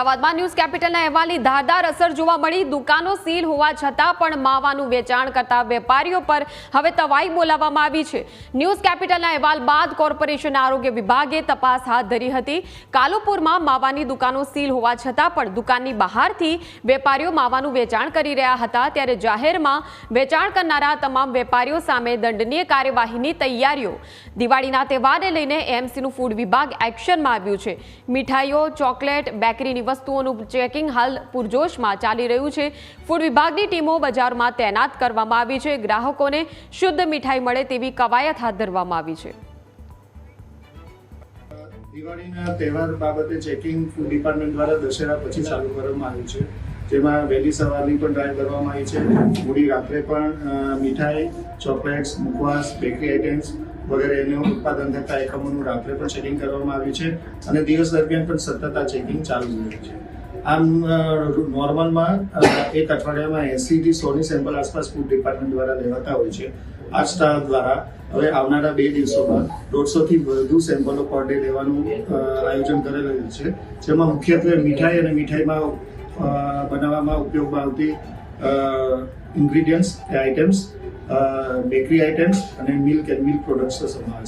અમદાવાદમાં ન્યૂઝ કેપિટલના અહેવાલની ધારદાર અસર જોવા મળી. દુકાનો સીલ હોવા છતાં પણ માવાનું વેચાણ કરતા વેપારીઓ પર હવે તવાઈ બોલાવવામાં આવી છે. ન્યૂઝ કેપિટલના અહેવાલ બાદ કોર્પોરેશન આરોગ્ય વિભાગે તપાસ હાથ ધરી હતી. કાલુપુરમાં માવાની દુકાનો સીલ હોવા છતાં પણ દુકાનની બહારથી વેપારીઓ માવાનું વેચાણ કરી રહ્યા હતા. ત્યારે જાહેરમાં વેચાણ કરનારા તમામ વેપારીઓ સામે દંડનીય કાર્યવાહીની તૈયારીઓ. દિવાળીના તહેવારને લઈને એમસીનું ફૂડ વિભાગ એક્શનમાં આવ્યું છે. મીઠાઈઓ, ચોકલેટ, બેકરીની વસ્તુઓનું ચેકિંગ હાલ પૂરજોશમાં ચાલી રહ્યું છે. ફૂડ વિભાગની ટીમો બજારમાં તૈનાત કરવામાં આવી છે. ગ્રાહકોને શુદ્ધ મીઠાઈ મળે તેવી કવાયત હાથ ધરવામાં આવી છે. દિવાળીના તહેવાર બાબતે ચેકિંગ ફૂડ ડિપાર્ટમેન્ટ દ્વારા દશેરા પછી ચાલુ કરવામાં આવ્યું છે. જેમાં વહેલી સવારની પણ ડ્રાઈવ કરવામાં આવી છે. મોડી રાત્રે પણ મીઠાઈ ચોકલેટ્સ મુખવાસ બેકરી આઇટમ્સ વગેરે એનું ઉત્પાદન થતા એકમોનું રાત્રે પણ ચેકિંગ કરવામાં આવ્યું છે અને દિવસ દરમિયાન પણ સતત આ ચેકિંગ ચાલુ રહ્યું છે. આમ નોર્મલમાં એક અઠવાડિયામાં એસીથી સોની સેમ્પલ આસપાસ ફૂડ ડિપાર્ટમેન્ટ દ્વારા લેવાતા હોય છે. આ સ્ટાફ દ્વારા હવે આવનારા બે દિવસોમાં દોઢસોથી વધુ સેમ્પલો પર ડે લેવાનું આયોજન કરેલું છે. જેમાં મુખ્યત્વે મીઠાઈ અને મીઠાઈમાં બનાવવામાં ઉપયોગમાં આવતી ingredients items બેકરી આઇટમ્સ અને મિલ્ક એન્ડ મિલ્ક પ્રોડક્ટ્સનો સમાવેશ